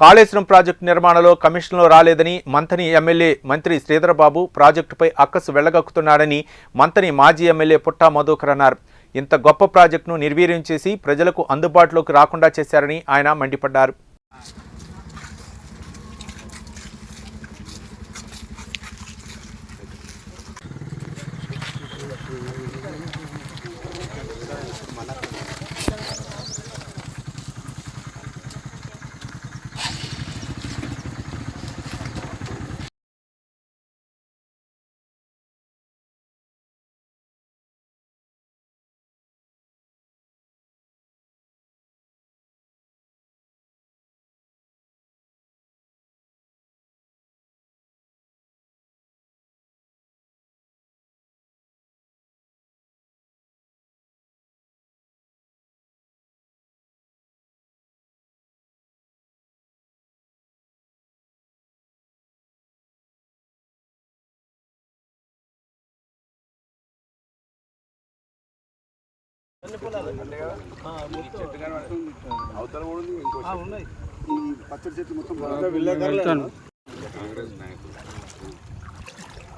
Kaleshwaram project నిర్మాణంలో కమిషన్లో రాలేదని మంతని ఎమ్మెల్యే మంత్రి శ్రీధరబాబు ప్రాజెక్టుపై అక్కసు వెళ్ళగక్కుతున్నాడని మంతని మాజీ ఎమ్మెల్యే పుట్టా మధుకర్ అన్నారు. ఇంత గొప్ప ప్రాజెక్టును నిర్వీర్యం చేసి ప్రజలకు అందుబాటులోకి రాకుండా చేశారని ఆయన మండిపడ్డారు. అవతల కూడా ఉంది ఇంకో ఉన్నాయి ఈ పచ్చడి చెట్లు మొత్తం కాంగ్రెస్ నాయకులు.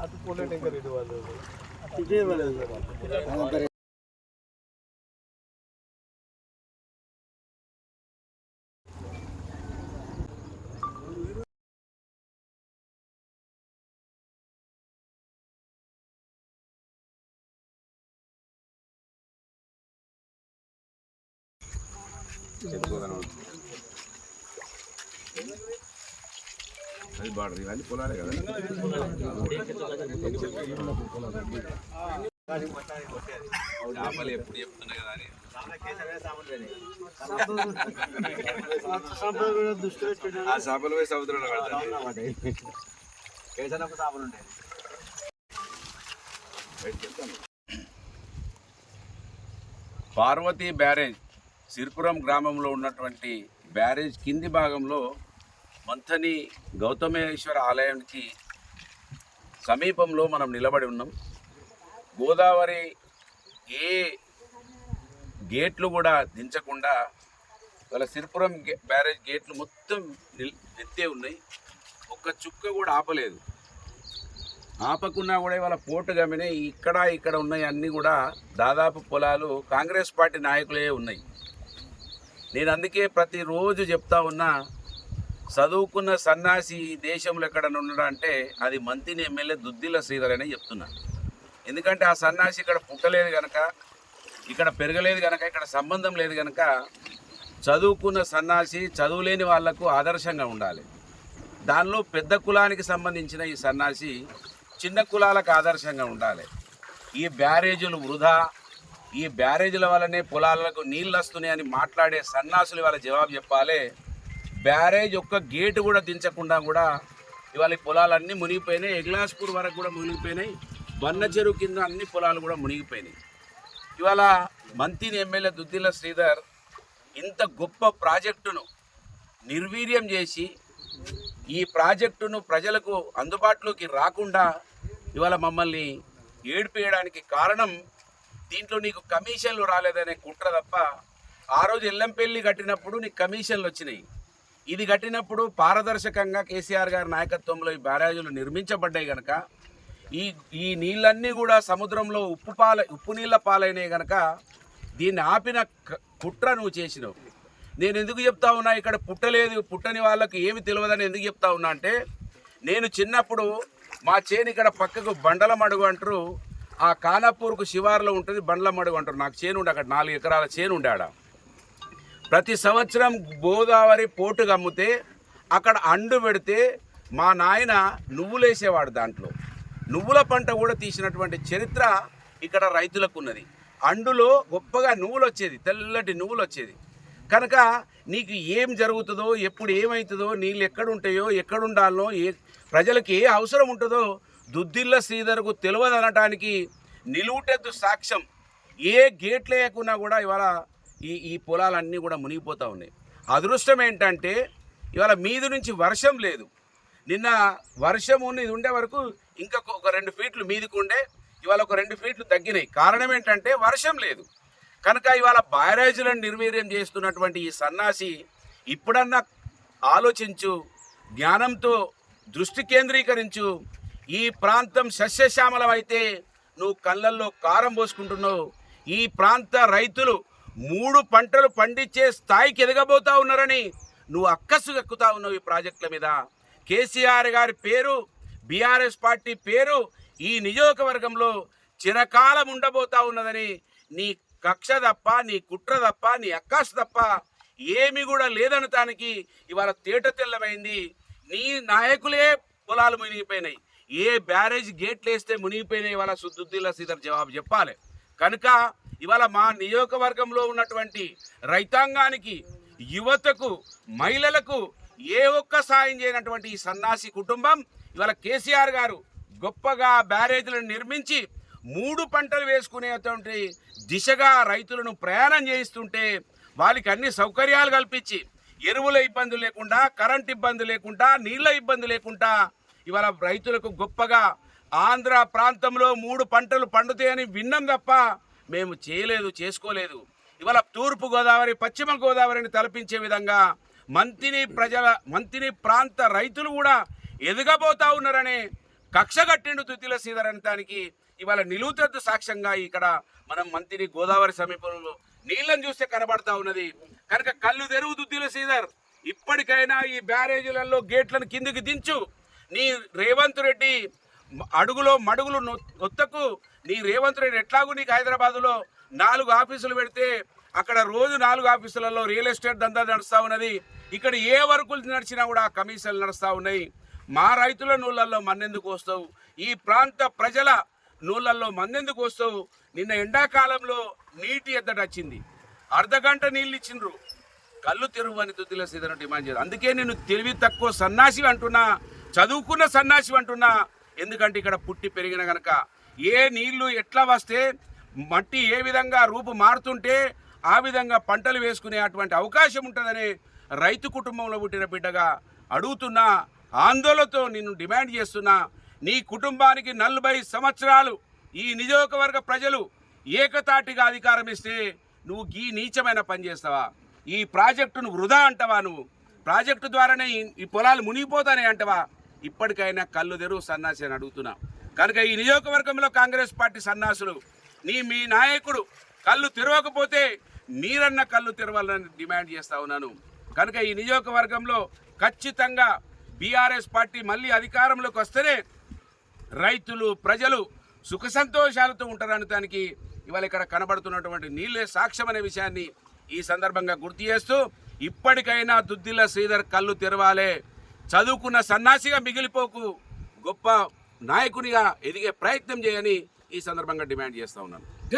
అటు పోలేట్ ఇంకా ఇటు వాళ్ళు. అది బార్డర్ ఇవన్నీ పొలాలే కదా చేపలు ఎప్పుడు చెప్తున్నా కదా అని ఆ చేపలు పోయి సముద్రంలో పార్వతీ బ్యారేజ్. సిరిపురం గ్రామంలో ఉన్నటువంటి బ్యారేజ్ కింది భాగంలో మంథని గౌతమేశ్వర ఆలయానికి సమీపంలో మనం నిలబడి ఉన్నాం. గోదావరి ఏ గేట్లు కూడా దించకుండా వాళ్ళ సిరిపురం గే- బ్యారేజ్ గేట్లు మొత్తం నిల్ ఎత్తే ఉన్నాయి. ఒక్క చుక్క కూడా ఆపలేదు. ఆపకున్నా కూడా ఇవాళ పోటు గమినే ఇక్కడ ఇక్కడ ఉన్నాయి అన్నీ కూడా దాదాపు పొలాలు కాంగ్రెస్ పార్టీ నాయకులే ఉన్నాయి. నేను అందుకే ప్రతిరోజు చెప్తా ఉన్నా చదువుకున్న సన్నాసి ఈ దేశంలో ఎక్కడైనా ఉండడం అంటే అది మంతిని ఎమ్మెల్యే దుద్దిల శ్రీధర్ అనే చెప్తున్నా. ఎందుకంటే ఆ సన్నాసి ఇక్కడ పుట్టలేదు కనుక ఇక్కడ పెరగలేదు కనుక ఇక్కడ సంబంధం లేదు కనుక చదువుకున్న సన్నాసి చదువులేని వాళ్ళకు ఆదర్శంగా ఉండాలి. దానిలో పెద్ద కులానికి సంబంధించిన ఈ సన్నాసి చిన్న కులాలకు ఆదర్శంగా ఉండాలి. ఈ బ్యారేజీలు వృధా ఈ బ్యారేజీల వల్లనే పొలాలకు నీళ్ళు వస్తున్నాయని మాట్లాడే సన్నాసులు ఇవాళ జవాబు చెప్పాలి. బ్యారేజ్ ఒక్క గేటు కూడా దించకుండా కూడా ఇవాళ ఈ పొలాలన్నీ మునిగిపోయినాయి. ఎగ్లాస్పూర్ వరకు కూడా మునిగిపోయినాయి. బన్న చెరువు కింద అన్ని పొలాలు కూడా మునిగిపోయినాయి. ఇవాళ మంతిని ఎమ్మెల్యే దుద్దిల శ్రీధర్ ఇంత గొప్ప ప్రాజెక్టును నిర్వీర్యం చేసి ఈ ప్రాజెక్టును ప్రజలకు అందుబాటులోకి రాకుండా ఇవాళ మమ్మల్ని ఏడిపేయడానికి కారణం దీంట్లో నీకు కమిషన్లు రాలేదనే కుట్ర తప్ప ఆ రోజు ఎల్లంపల్లి కట్టినప్పుడు నీకు కమిషన్లు వచ్చినాయి. ఇది కట్టినప్పుడు పారదర్శకంగా కేసీఆర్ గారి నాయకత్వంలో ఈ బ్యారేజీలు నిర్మించబడ్డాయి కనుక ఈ ఈ నీళ్ళన్నీ కూడా సముద్రంలో ఉప్పు పాల ఉప్పు నీళ్ళ పాలైనవి కనుక దీన్ని ఆపిన కుట్ర నువ్వు చేసినావు. నేను ఎందుకు చెప్తా ఉన్నా ఇక్కడ పుట్టలేదు పుట్టని వాళ్ళకి ఏమి తెలియదని ఎందుకు చెప్తా ఉన్నా అంటే నేను చిన్నప్పుడు మా చేను ఇక్కడ పక్కకు బండల మడుగు అంటారు ఆ కానాపూర్కు శివార్లో ఉంటుంది బండ్ల మడుగు అంటారు. నాకు చేను ఉండే అక్కడ నాలుగు ఎకరాల చేను ఆడ. ప్రతి సంవత్సరం గోదావరి పోటు అమ్మితే అక్కడ అండు పెడితే మా నాయన నువ్వులేసేవాడు దాంట్లో. నువ్వుల పంట కూడా తీసినటువంటి చరిత్ర ఇక్కడ రైతులకు ఉన్నది అండులో గొప్పగా నువ్వులు వచ్చేది తెల్లటి నువ్వులు వచ్చేది కనుక నీకు ఏం జరుగుతుందో ఎప్పుడు ఏమవుతుందో నీళ్ళు ఎక్కడుంటాయో ఎక్కడుండాలనో ఏ ప్రజలకు ఏ అవసరం ఉంటుందో దుద్దిల్ల శ్రీధర్కు తెలియదు అనటానికి నిలువుటెద్దు సాక్ష్యం. ఏ గేట్ లేకున్నా కూడా ఇవాళ ఈ ఈ పొలాలన్నీ కూడా మునిగిపోతూ ఉన్నాయి. అదృష్టం ఏంటంటే ఇవాళ మీది నుంచి వర్షం లేదు. నిన్న వర్షం ఉన్నది ఉండే వరకు ఇంకా ఒక రెండు ఫీట్లు మీదికి ఉండే ఇవాళ ఒక రెండు ఫీట్లు తగ్గినాయి. కారణం ఏంటంటే వర్షం లేదు. కనుక ఇవాళ బ్యారేజీలను నిర్వీర్యం చేస్తున్నటువంటి ఈ సన్నాసి ఇప్పుడన్నా ఆలోచించు జ్ఞానంతో దృష్టి కేంద్రీకరించు ఈ ప్రాంతం సస్యశ్యామలం అయితే నువ్వు కళ్ళల్లో కారం పోసుకుంటున్నావు. ఈ ప్రాంత రైతులు మూడు పంటలు పండించే స్థాయికి ఎదగబోతా ఉన్నారని నువ్వు అక్కసు ఎక్కుతా ఉన్నావు ఈ ప్రాజెక్టుల మీద. కేసీఆర్ గారి పేరు బీఆర్ఎస్ పార్టీ పేరు ఈ నియోజకవర్గంలో చిరకాలం ఉండబోతా ఉన్నదని నీ కక్ష తప్ప నీ కుట్ర తప్ప నీ అక్కాసు తప్ప ఏమి కూడా లేదనటానికి ఇవాళ తేట తెల్లమైంది. నీ నాయకులే పొలాలు మునిగిపోయినాయి. ఏ బ్యారేజ్ గేట్లు వేస్తే మునిగిపోయినాయి ఇవాళ సుద్దుద్దిల్లా సీదర్ జవాబు చెప్పాలి. కనుక ఇవాళ మా నియోజకవర్గంలో ఉన్నటువంటి రైతాంగానికి యువతకు మహిళలకు ఏ ఒక్క సాయం చేయనటువంటి ఈ సన్నాసి కుటుంబం ఇవాళ కేసీఆర్ గారు గొప్పగా బ్యారేజీలను నిర్మించి మూడు పంటలు వేసుకునేటువంటి దిశగా రైతులను ప్రయాణం చేయిస్తుంటే వాళ్ళకి అన్ని సౌకర్యాలు కల్పించి ఎరువుల ఇబ్బంది లేకుండా కరెంట్ ఇబ్బంది లేకుండా నీళ్ళ ఇబ్బంది లేకుండా ఇవాళ రైతులకు గొప్పగా ఆంధ్ర ప్రాంతంలో మూడు పంటలు పండుతాయని విన్నాం తప్ప మేము చేయలేదు చేసుకోలేదు. ఇవాళ తూర్పు గోదావరి పశ్చిమ గోదావరిని తలపించే విధంగా మంతిని ప్రజల మంతిని ప్రాంత రైతులు కూడా ఎదగబోతా ఉన్నారనే కక్ష కట్టిండు తుతిల సీదరంతానికి ఇవాళ నిలువుతద్దు సాక్ష్యంగా ఇక్కడ మనం మంతిని గోదావరి సమీపంలో నీళ్ళని చూస్తే కనబడతా ఉన్నది. కనుక కళ్ళు తెరువు దుద్దిల సీదర్ ఇప్పటికైనా ఈ బ్యారేజీలలో గేట్లను కిందికి దించు. నీ రేవంత్ రెడ్డి అడుగులో మడుగులు నొ- ఒత్తకు నీ రేవంత్ రెడ్డి ఎట్లాగూ నీకు హైదరాబాదులో నాలుగు ఆఫీసులు పెడితే అక్కడ రోజు నాలుగు ఆఫీసులలో రియల్ ఎస్టేట్ దందా నడుస్తూ ఉన్నది. ఇక్కడ ఏ వర్కులు నడిచినా కూడా కమిషన్లు నడుస్తూ ఉన్నాయి. మా రైతుల నూళ్ళల్లో మన్నెందుకు వస్తావు? ఈ ప్రాంత ప్రజల నూళ్ళల్లో మన్నెందుకు వస్తావు? నిన్న ఎండాకాలంలో నీటి ఎద్దట వచ్చింది. అర్ధగంట నీళ్ళు ఇచ్చిండ్రు. కళ్ళు తెరువు అని తుదిల సీతను డిమాండ్ చేయదు అందుకే నేను తెలివి తక్కువ సన్నాసి అంటున్నా. చదువుకున్న సన్నాసి అంటున్నా. ఎందుకంటే ఇక్కడ పుట్టి పెరిగిన గనక ఏ నీళ్ళు ఎట్లా వస్తే మట్టి ఏ విధంగా రూపు మారుతుంటే ఆ విధంగా పంటలు వేసుకునే అటువంటి అవకాశం ఉంటుందని రైతు కుటుంబంలో పుట్టిన బిడ్డగా అడుగుతున్నా ఆందోళనతో నిన్ను డిమాండ్ చేస్తున్నా. నీ కుటుంబానికి నలభై సంవత్సరాలు ఈ నియోజకవర్గ ప్రజలు ఏకతాటిగా అధికారం ఇస్తే నువ్వు ఈ నీచమైన పని చేస్తావా? ఈ ప్రాజెక్టును వృధా అంటవా నువ్వు? ప్రాజెక్టు ద్వారానే ఈ- పొలాలు మునిగిపోతానే అంటవా? ఇప్పటికైనా కళ్ళు తెరువు సన్నాసి అని అడుగుతున్నా. కనుక ఈ నియోజకవర్గంలో కాంగ్రెస్ పార్టీ సన్నాసులు నీ మీ నాయకుడు కళ్ళు తెరవకపోతే మీరన్న కళ్ళు తెరవాలని డిమాండ్ చేస్తా ఉన్నాను. కనుక ఈ నియోజకవర్గంలో ఖచ్చితంగా బీఆర్ఎస్ పార్టీ మళ్ళీ అధికారంలోకి వస్తేనే రైతులు ప్రజలు సుఖ సంతోషాలతో ఉంటారని దానికి ఇవాళ ఇక్కడ కనబడుతున్నటువంటి నీళ్ళే సాక్ష్యం అనే విషయాన్ని ఈ సందర్భంగా గుర్తు చేస్తూ ఇప్పటికైనా దుద్దిల్ల శ్రీధర్ కళ్ళు తెరవాలే. చదువుకున్న సన్నాసిగా మిగిలిపోకు గొప్ప నాయకునిగా ఎదిగే ప్రయత్నం చేయని ఈ సందర్భంగా డిమాండ్ చేస్తూ ఉన్నాను.